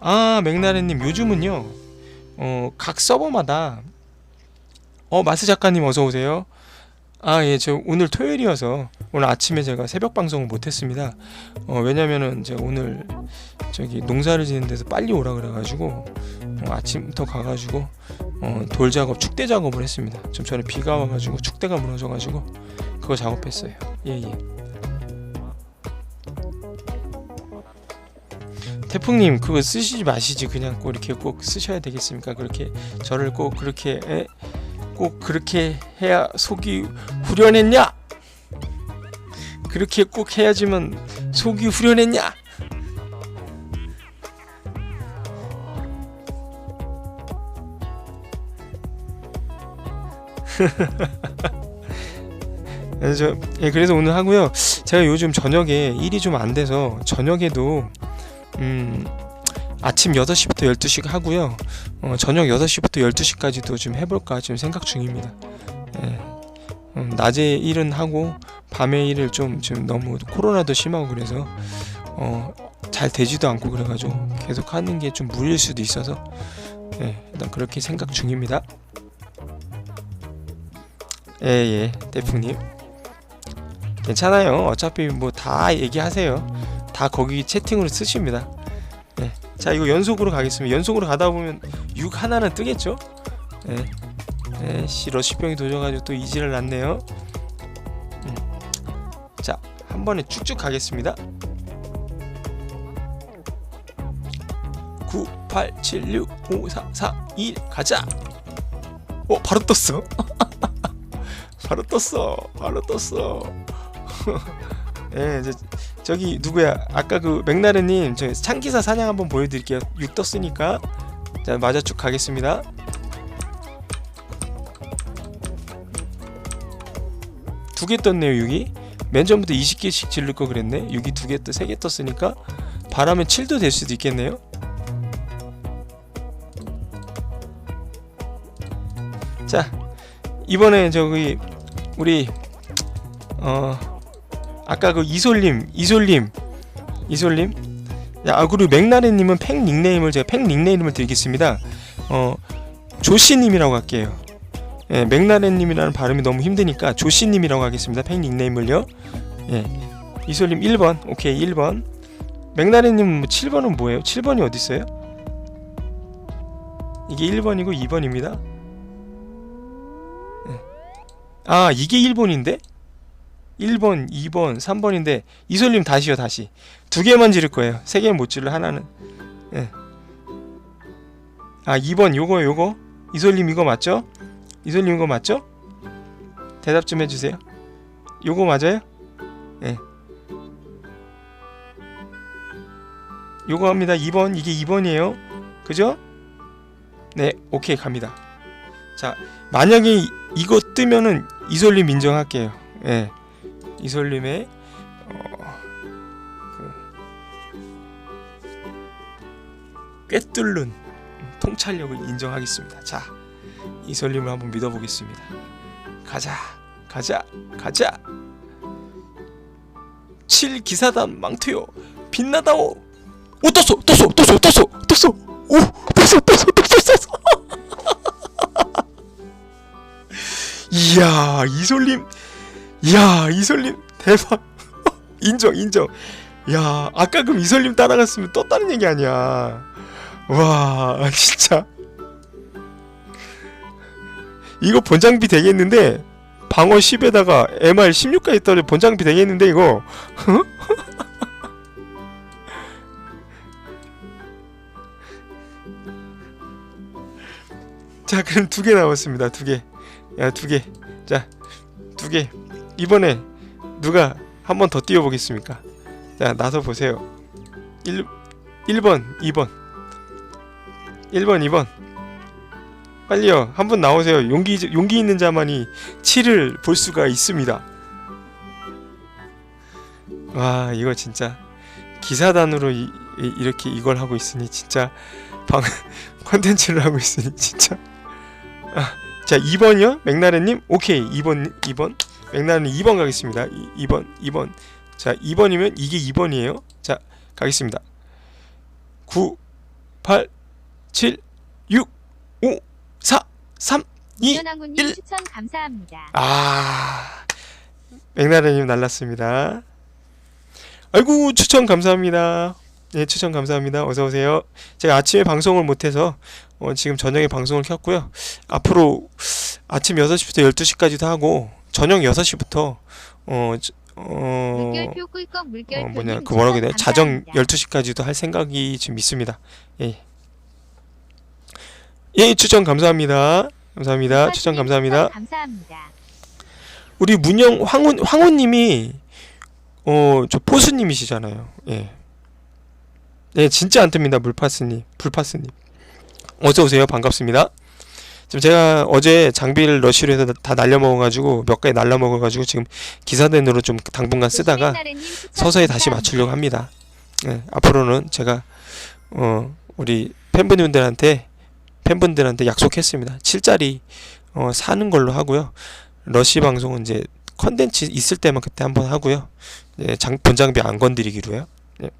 아 맥나래님 요즘은요 어 각 서버마다 어 마스 작가님 어서 오세요. 아 예 저 오늘 토요일이어서 오늘 아침에 제가 새벽 방송을 못했습니다. 어 왜냐면은 제가 오늘 저기 농사를 짓는 데서 빨리 오라 그래가지고 어, 아침부터 가가지고 어, 돌 작업 축대 작업을 했습니다. 좀 전에 비가 와가지고 축대가 무너져가지고 그거 작업했어요. 예예. 태풍님 그거 쓰시지 마시지 그냥 꼭 이렇게 꼭 쓰셔야 되겠습니까 그렇게 저를 꼭 그렇게 에? 꼭 그렇게 해야 속이 후련했냐 그렇게 꼭 해야지만 속이 후련했냐 그래서 예, 그래서 오늘 하고요. 제가 요즘 저녁에 일이 좀 안 돼서 저녁에도 음 아침 6시부터 12시 하고요. 어, 저녁 6시부터 12시까지도 좀 해볼까 지금 생각 중입니다. 예. 음, 낮에 일은 하고 밤에 일을 좀 지금 너무 코로나도 심하고 그래서 어, 잘 되지도 않고 그래가지고 계속 하는 게 좀 무리일 수도 있어서 예, 일단 그렇게 생각 중입니다. 예예 대풍님 괜찮아요. 어차피 뭐 다 얘기하세요. 다 거기 채팅으로 쓰십니다. 네. 자 이거 연속으로 가겠습니다. 연속으로 가다 보면 6 하나는 뜨겠죠? 네. 네, 씨 러시병이 도져가지고 또 이지를 났네요. 음. 자, 한 번에 쭉쭉 가겠습니다. 9, 8, 7, 6, 5, 4, 4, 2, 가자. 어, 바로 떴어. 바로 떴어. 바로 떴어. 예, 저, 저기 누구야? 아까 그 맥나르님 저 창기사 사냥 한번 보여드릴게요. 6 떴으니까 자 맞아 쭉 가겠습니다. 두 개 떴네요 6이. 맨 처음부터 20개씩 질를 거 그랬네. 6이 두개 떠, 세개 떴으니까 바라면 7도 될 수도 있겠네요. 자 이번에 저기 우리 어 아까 그 이솔님, 이솔님, 이솔님. 야, 아, 그리고 맥나래님은 팩 닉네임을 제가 팩 닉네임을 드리겠습니다. 어, 조씨님이라고 할게요. 예, 맥나래님이라는 발음이 너무 힘드니까 조씨님이라고 하겠습니다. 팩 닉네임을요. 예, 이솔님 1번, 오케이 1번. 맥나래님 뭐 7번은 뭐예요? 7번이 어디 있어요? 이게 1번이고 2번입니다. 예. 아, 이게 1번인데? 1번, 2번, 3번인데 이솔님 다시요 다시 두 개만 지를 거예요 세 개는 못 지를 하나는 예. 아 2번 요거 요거 이솔님 이거 맞죠? 이솔님 이거 맞죠? 대답 좀 해주세요 요거 맞아요? 예. 요거 합니다 2번 이게 2번이에요 그죠? 네 오케이 갑니다 자 만약에 이- 이거 뜨면은 이솔님 인정할게요 예. 이솔님의 어, 그 꿰뚫는 통찰력을 인정하겠습니다. 자, 이솔님을 한번 믿어보겠습니다. 가자, 가자, 가자. 7 기사단 망투요 빛나다오. 오 떴어, 떴어, 떴어, 떴어, 떴어. 오, 떴어, 떴어, 떴어, 떴어. 이야, 이솔님. 이야 이설님 대박. 인정 인정. 야 아까 그럼 이설님 따라갔으면 떴다는 얘기 아니야. 와 진짜. 이거 본장비 되겠는데 방어 10에다가 MR 16까지 떨어 본장비 되겠는데 이거? 자 그럼 두 개 남았습니다. 두개야 두개자두개 이번에 누가 한 번더 띄워보겠습니까? 자 나서 보세요. 1, 1번 2번. 1번 2번. 빨리요. 한 분 나오세요. 용기 용기 있는 자만이 7을 볼 수가 있습니다. 와 이거 진짜 기사단으로 이, 이, 렇게 이걸 하고 있으니 진짜 방 컨텐츠를 하고 있으니 진짜. 아, 자 2번이요? 맥나래님? 오케이. 2번 2번 맥나는 2번 가겠습니다. 2, 번 2번. 자, 2번이면 이게 2번이에요. 자, 가겠습니다. 9 8 7 6 5 4 3 2 이전왕후님 일. 추천 감사합니다. 아 맥나래님 날랐습니다. 아이고 추천 감사합니다. 네 추천 감사합니다. 어서 오세요. 제가 아침에 방송을 못해서 어, 지금 저녁에 방송을 켰고요. 앞으로 아침 6시부터 12시까지도 하고 저녁 6시부터 어, 저- 어, 물결표 꿀꺽 물결표 어 뭐냐 그 뭐라고 해야 되나 자정 12시까지도 할 생각이 지금 있습니다. 예. 예 추천 감사합니다. 감사합니다. 추천 감사합니다. 감사합니다. 우리 문영 황혼 황혼 님이 어 저 포수 님이시잖아요. 예. 네 진짜 안 뜹니다 물파스 님 불파스 님 어서 오세요 반갑습니다. 지금 제가 어제 장비를 러쉬로 해서 다 날려먹어가지고 몇 가지 날려먹어가지고 지금 기사단으로 좀 당분간 쓰다가 추천 서서히 다시. 맞추려고 합니다. 예, 앞으로는 제가 어 우리 팬분들한테 팬분들한테 약속했습니다. 7짜리 어 사는 걸로 하고요. 러시 방송은 이제 컨텐츠 있을 때만 그때 한번 하고요. 예, 장 본 장비 안 건드리기로요. 예.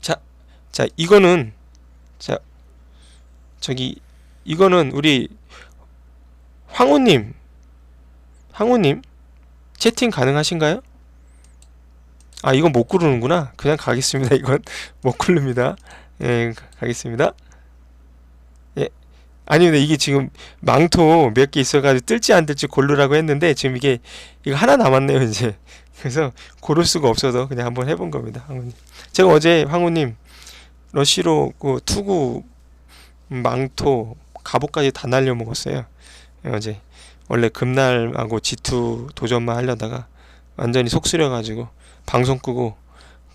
자, 자 이거는 자 저기 이거는 우리 황호님 황호님? 채팅 가능하신가요? 아 이건 못 고르는구나. 그냥 가겠습니다. 이건 못 고릅니다. 예 가- 가겠습니다. 예. 아니 근데 이게 지금 망토 몇 개 있어가지고 뜰지 안 뜰지 고르라고 했는데 지금 이게 이거 하나 남았네요 이제. 그래서 고를 수가 없어서 그냥 한번 해본 겁니다 황우님. 제가 어제 황우님 러시로 그 투구 망토 갑옷까지 다 날려 먹었어요 예, 어제 원래 금날하고 G2 도전만 하려다가 완전히 속 쓰려가지고 방송 끄고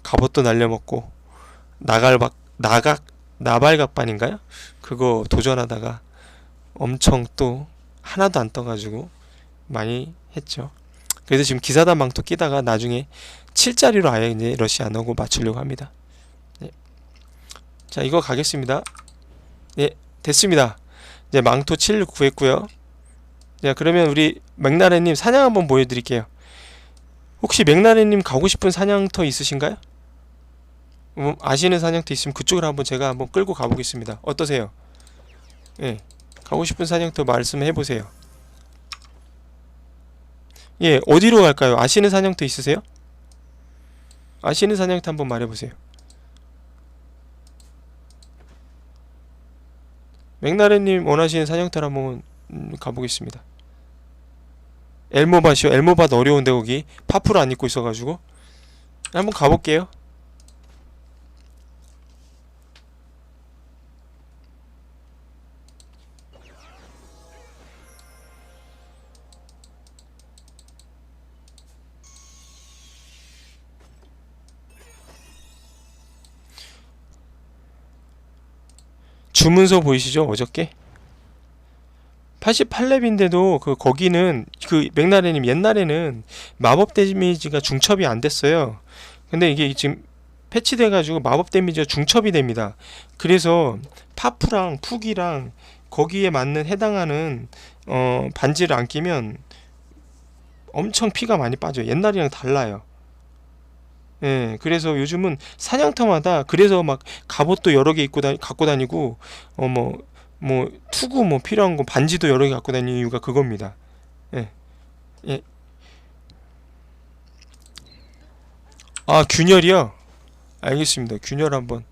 갑옷도 날려 먹고 나갈박 나각 나발각반인가요? 그거 도전하다가 엄청 또 하나도 안 떠가지고 많이 했죠. 그래서 지금 기사단 망토 끼다가 나중에 7짜리로 아예 이제 러시 안 오고 맞추려고 합니다. 예. 자 이거 가겠습니다. 예 됐습니다. 이제 망토 7 구했고요. 자 그러면 우리 맥나래님 사냥 한번 보여드릴게요. 혹시 맥나래님 가고 싶은 사냥터 있으신가요? 음, 아시는 사냥터 있으면 그쪽으로 한번 제가 한번 끌고 가보겠습니다. 어떠세요? 예, 가고 싶은 사냥터 말씀해 보세요. 예, 어디로 갈까요? 아시는 사냥터 있으세요? 아시는 사냥터 한번 말해보세요. 맥나래님 원하시는 사냥터를 한번 음, 가보겠습니다. 엘모밭이요. 엘모밭 어려운데 거기 파프를 안 입고 있어가지고 한번 가볼게요. 주문서 보이시죠? 어저께 88렙인데도 그 거기는 그 맥나래님 옛날에는 마법 데미지가 중첩이 안 됐어요. 근데 이게 지금 패치돼 가지고 마법 데미지가 중첩이 됩니다. 그래서 파프랑 푸기랑 거기에 맞는 해당하는 어 반지를 안 끼면 엄청 피가 많이 빠져요. 옛날이랑 달라요. 예, 그래서 요즘은 사냥터마다 그래서 막 갑옷도 여러 개 입고 다니, 갖고 다니고 어 뭐 뭐 투구 뭐 필요한 거 반지도 여러 개 갖고 다니는 이유가 그겁니다. 예. 예. 아, 균열이요? 알겠습니다. 균열 한번.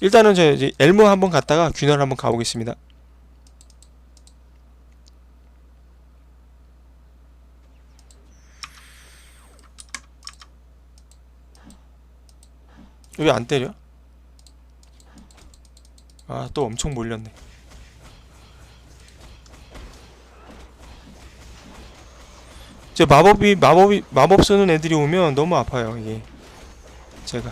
일단은 저 이제 엘모 한번 갔다가 균열 한번 가보겠습니다. 왜 안 때려? 아, 또 엄청 몰렸네. 제 마법이 마법이 마법 쓰는 애들이 오면 너무 아파요 이게 제가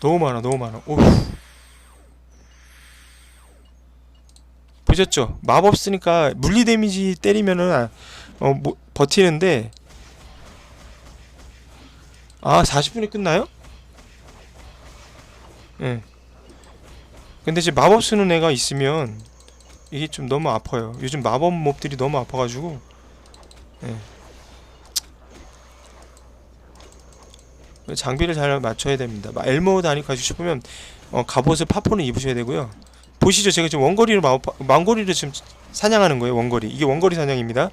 너무 많아 너무 많아 오 보셨죠 마법 쓰니까 물리 데미지 때리면은 아, 어 뭐, 버티는데 아 40분에 끝나요? 예. 근데 이제 마법 쓰는 애가 있으면 이게 좀 너무 아파요. 요즘 마법 몹들이 너무 아파가지고. 예. 장비를 잘 맞춰야 됩니다. 막 엘모 다니 가지고 싶으면 어, 갑옷을 파포는 입으셔야 되고요. 보시죠, 제가 지금 원거리로 마, 왕거리를 지금 사냥하는 거예요. 원거리. 이게 원거리 사냥입니다.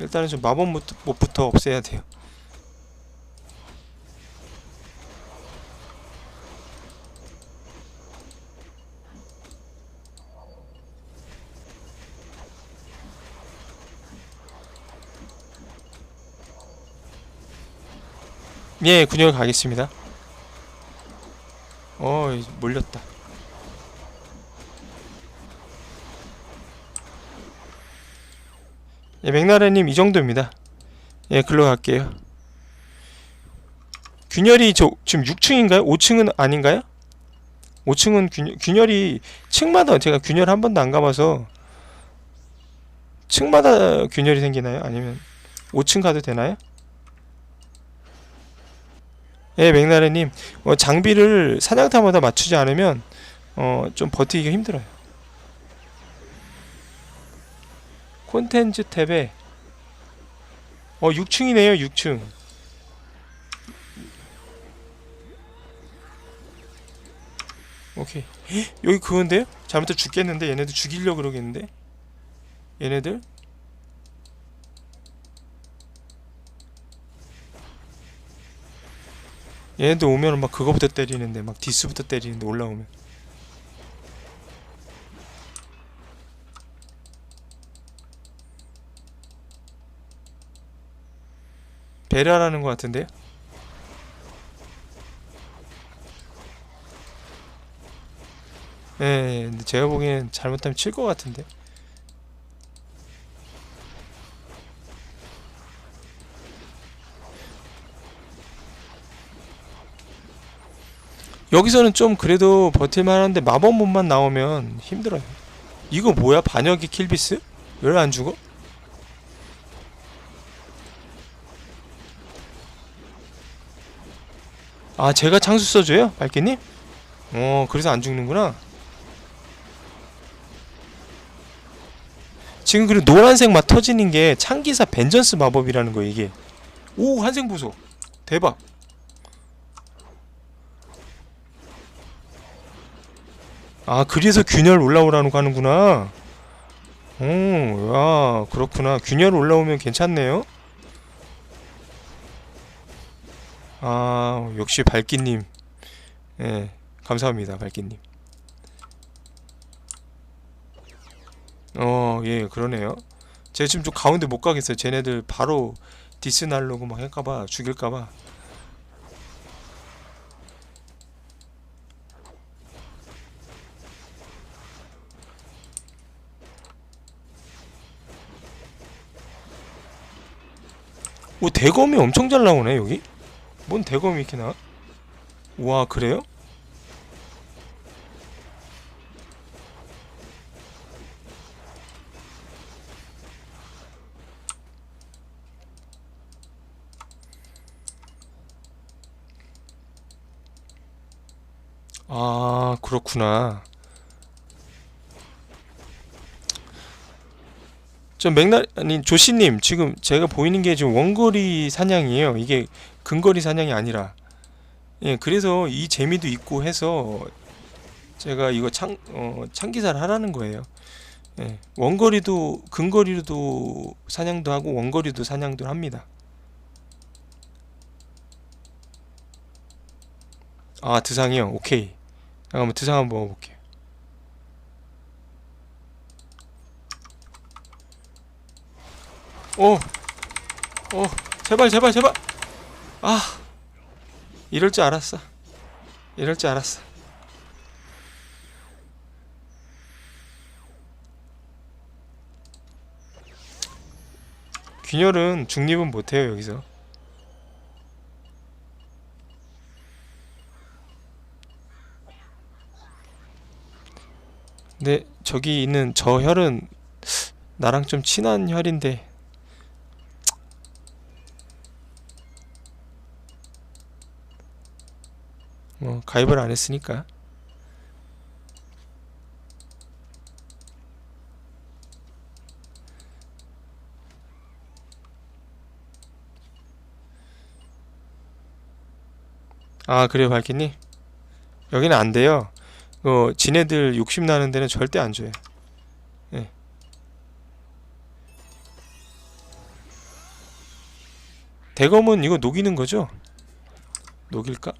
일단은 좀 마법 몹- 몹부터 없애야 돼요. 예, 군열 가겠습니다. 어, 이- 몰렸다. 예, 맥나래님 이 정도입니다. 예, 글로 갈게요. 균열이 저 지금 6층인가요? 5층은 아닌가요? 5층은 균열, 균열이 층마다 제가 균열 한 번도 안 가봐서 층마다 균열이 생기나요? 아니면 5층 가도 되나요? 예, 맥나래님 어, 장비를 사냥타마다 맞추지 않으면 어, 좀 버티기가 힘들어요. 콘텐츠 탭에 어 6층이네요 6층. 오케이. 헉, 여기 그건데요? 잘못해 죽겠는데? 얘네들 죽이려고 그러겠는데? 얘네들 얘네들 오면은 막 그거부터 때리는데 막 디스부터 때리는데 올라오면 배려하라는 것 같은데요? 예, 예, 근데 제가 보기엔 잘못하면 칠 것 같은데. 여기서는 좀 그래도 버틸만 한데 마법 몸만 나오면 힘들어요. 이거 뭐야? 반역의 킬비스? 왜 안 죽어? 아 제가 창수 써줘요? 밝게님? 어 그래서 안 죽는구나 지금 그리고 노란색 막 터지는 게 창기사 벤전스 마법이라는 거예요 이게 오 한생 보소 대박 아 그래서 균열 올라오라는 거 하는구나. 오야 그렇구나. 균열 올라오면 괜찮네요. 아 역시 발기님. 예 감사합니다 발기님. 어 예 그러네요. 제가 지금 좀 가운데 못 가겠어요. 쟤네들 바로 디스 날르고 막 할까봐 죽일까봐 오 대검이 엄청 잘 나오네 여기 뭔 대검이 이렇게 나와? 와 그래요? 아 그렇구나 저 맥날 아니 조씨님 지금 제가 보이는 게 지금 원거리 사냥이에요. 이게 근거리 사냥이 아니라. 예 그래서 이 재미도 있고 해서 제가 이거 창 어, 창기사를 하라는 거예요. 예 원거리도 근거리로도 사냥도 하고 원거리도 사냥도 합니다. 아 드상이요? 오케이. 잠깐만 드상 한번 먹어볼게요 오! 오! 제발 제발 제발! 아! 이럴 줄 알았어 이럴 줄 알았어 균열은 중립은 못해요 여기서 근데 저기 있는 저 혈은 나랑 좀 친한 혈인데 가입을 안 했으니까. 아 그래요 밝겠니? 여기는 안 돼요. 그 지네들 욕심 나는 데는 절대 안 줘요. 예. 대검은 이거 녹이는 거죠? 녹일까?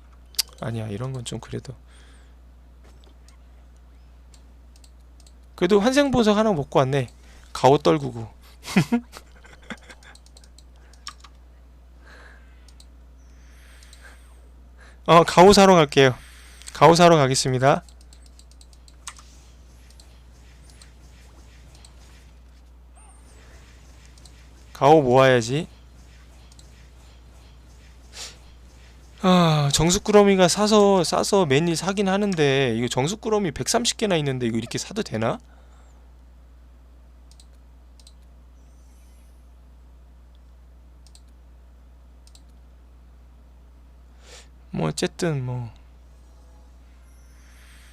아니야 이런 건 좀 그래도. 그래도 환생보석 하나 먹고 왔네. 가오 떨구고. 어 가오 사러 갈게요. 가오 사러 가겠습니다. 가오 모아야지 아 정수꾸러미가 사서 싸서 매일 사긴 하는데 이거 정수꾸러미 130개나 있는데 이거 이렇게 사도 되나? 뭐 어쨌든 뭐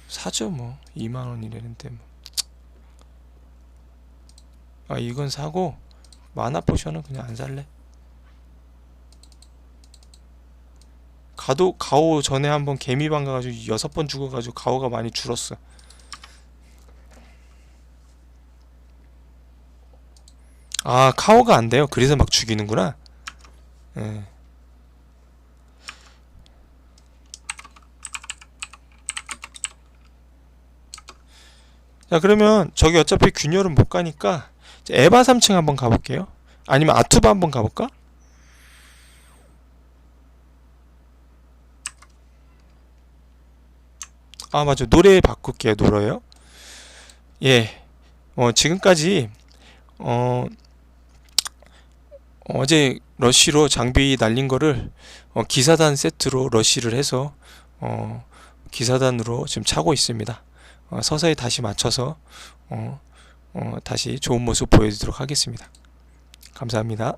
사죠 뭐 2만 원이라는데 뭐. 아 이건 사고 마나 포션은 그냥 안 살래. 가도 가오 전에 한번 개미방 가가지고 여섯 번 죽어가지고 가오가 많이 줄었어. 아 카오가 안 돼요. 그래서 막 죽이는구나. 예. 자 그러면 저기 어차피 균열은 못 가니까 에바 3층 한번 가볼게요. 아니면 아투바 한번 가볼까? 아 맞아. 노래 바꿀게요. 노래요? 예. 어, 지금까지 어, 어제 러쉬로 장비 날린 거를 어, 기사단 세트로 러쉬를 해서 어, 기사단으로 지금 차고 있습니다. 어, 서서히 다시 맞춰서 어, 어, 다시 좋은 모습 보여드리도록 하겠습니다. 감사합니다